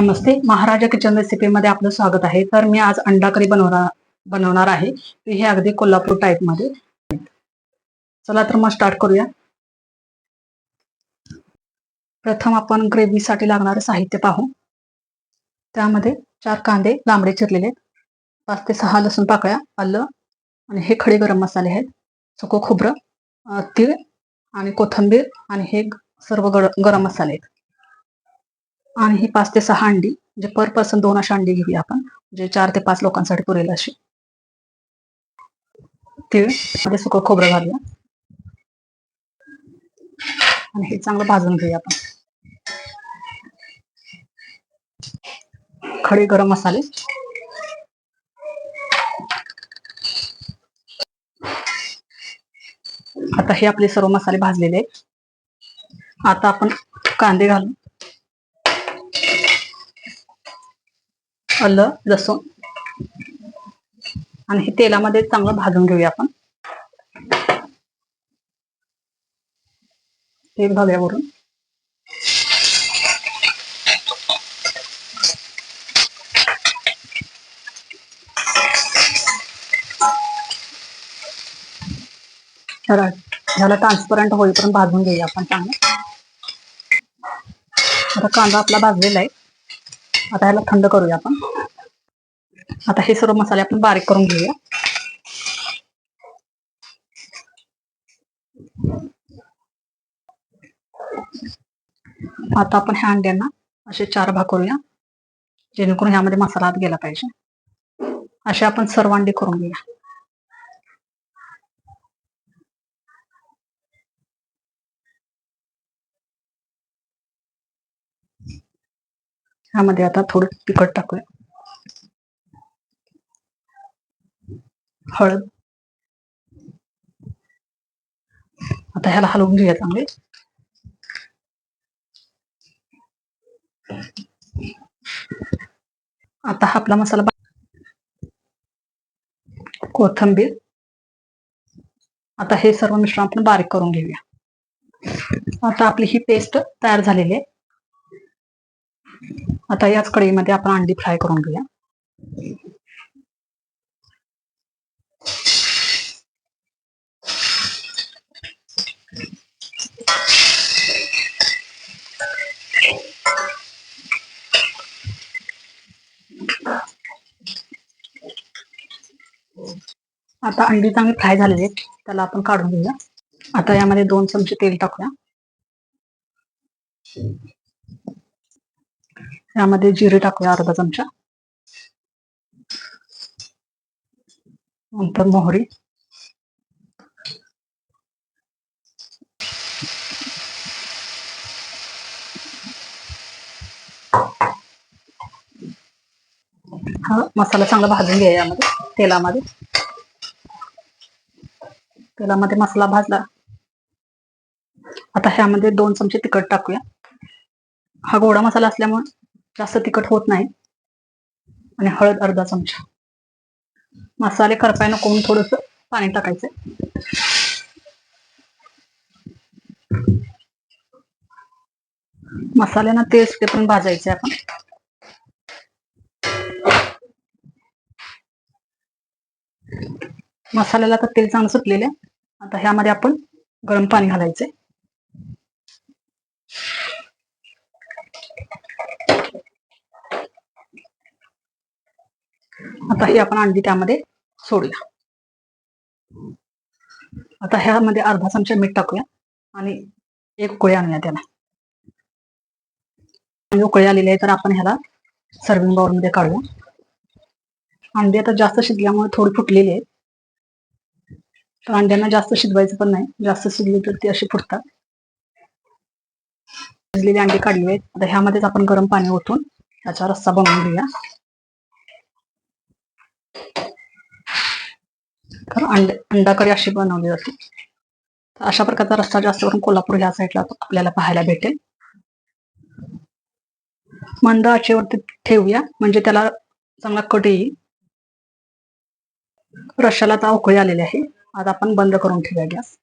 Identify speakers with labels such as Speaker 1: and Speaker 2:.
Speaker 1: नमस्ते. महाराजा kitchen रेसिपीमध्ये आपलं स्वागत आहे. तर मी आज अंडा करी बनवणार बनवणार आहे. हे अगदी कोल्हापूर टाईपमध्ये चला तर मग स्टार्ट करूया. प्रथम आपण ग्रेव्हीसाठी लागणारं साहित्य पाहू. त्यामध्ये चार कांदे लांबडे चिरलेले पाच ते सहा लसूण पाकळ्या आलं आणि हे खडे गरम मसाले आहेत. सुको खोबरं तीळ आणि कोथिंबीर आणि हे सर्व गर- गरम मसाले आहेत. आणि ही पाच ते सहा अंडी म्हणजे पर पर्सन दोन अशा अंडी घेऊया आपण जे चार ते पाच लोकांसाठी पुरेल अशी. तीळमध्ये सुकं खोबरं घालूया. आणि हे चांगलं भाजून घेऊया आपण. खडे गरम मसाले. आता हे आपले सर्व मसाले भाजलेले आहेत. आता आपण कांदे घालू. आलं लसूण. आणि हे तेलामध्ये चांगलं भाजून घेऊया आपण. तेल घालूयावरून. ह्याला ट्रान्सपरंट होईपर्यंत भाजून घेऊया आपण चांगलं. आता कांदा आपला भाजलेला आहे. आता ह्याला थंड करूया आपण. आता हे सर्व मसाले आपण बारीक करून घेऊया. आता आपण ह्या अंड्यांना असे चार भाग करूया जेणेकरून ह्यामध्ये मसाला आत गेला पाहिजे. असे आपण सर्व अंडी करून घेऊया. ह्यामध्ये आता थोडं तिखट टाकूया. हळद. आता ह्याला हलवून घेऊया चांगले. आता हा आपला मसाला कोथंबीर कोथिंबीर. आता हे सर्व मिश्रण आपण बारीक करून घेऊया. आता आपली ही पेस्ट तयार झालेली आहे. आता याच कढईमध्ये आपण अंडी फ्राय करून घेऊया. आता अंडी चांगली फ्राय झालेली आहेत. त्याला आपण काढून घेऊया. आता यामध्ये दोन चमचे तेल टाकूया. यामध्ये जिरे टाकूया अर्धा चमचा. नंतर मोहरी. हा मसाला चांगला भाजून घ्या यामध्ये तेलामध्ये. तेलामध्ये मसाला भाजला. आता ह्यामध्ये दोन चमचे तिखट टाकूया. हा गोडा मसाला असल्यामुळे जास्त तिखट होत नाही. आणि हळद अर्धा चमचा. मसाले करपाय नको थोडस पाणी टाकायचं. मसाल्यांना तेल ते पण भाजायचे आपण. मसाल्याला तर तेल चांगलं सुटलेलं आहे. आता ह्यामध्ये आपण गरम पाणी घालायचंय. आता ही आपण अंडी त्यामध्ये सोडूया. आता ह्यामध्ये अर्धा चमचा मीठ टाकूया आणि एक उकळी आणूया त्याला. उकळी आलेली आहे तर आपण ह्याला सर्विंग बाउलमध्ये काढूया. अंडी आता जास्त शिजल्यामुळे थोडी फुटलेली आहे तर अंड्यांना जास्त शिजवायचं पण नाही. जास्त शिजली तर ती अशी फुटतात. शिजलेली अंडी काढली आहेत. आता ह्यामध्येच आपण गरम पाणी ओतून त्याचा रस्सा बनवून घेऊया. तर अंड अंडाकरी अशी बनवली जाते तर अशा प्रकारचा रस्ता जास्त करून कोल्हापूर ह्या साईडला आपल्याला पाहायला भेटेल. मंद आचेवरती ठेवूया म्हणजे त्याला चांगला कट येईल रश्याला आता उकळी आलेली आहे. आता आपण बंद करून ठेवूया गॅस.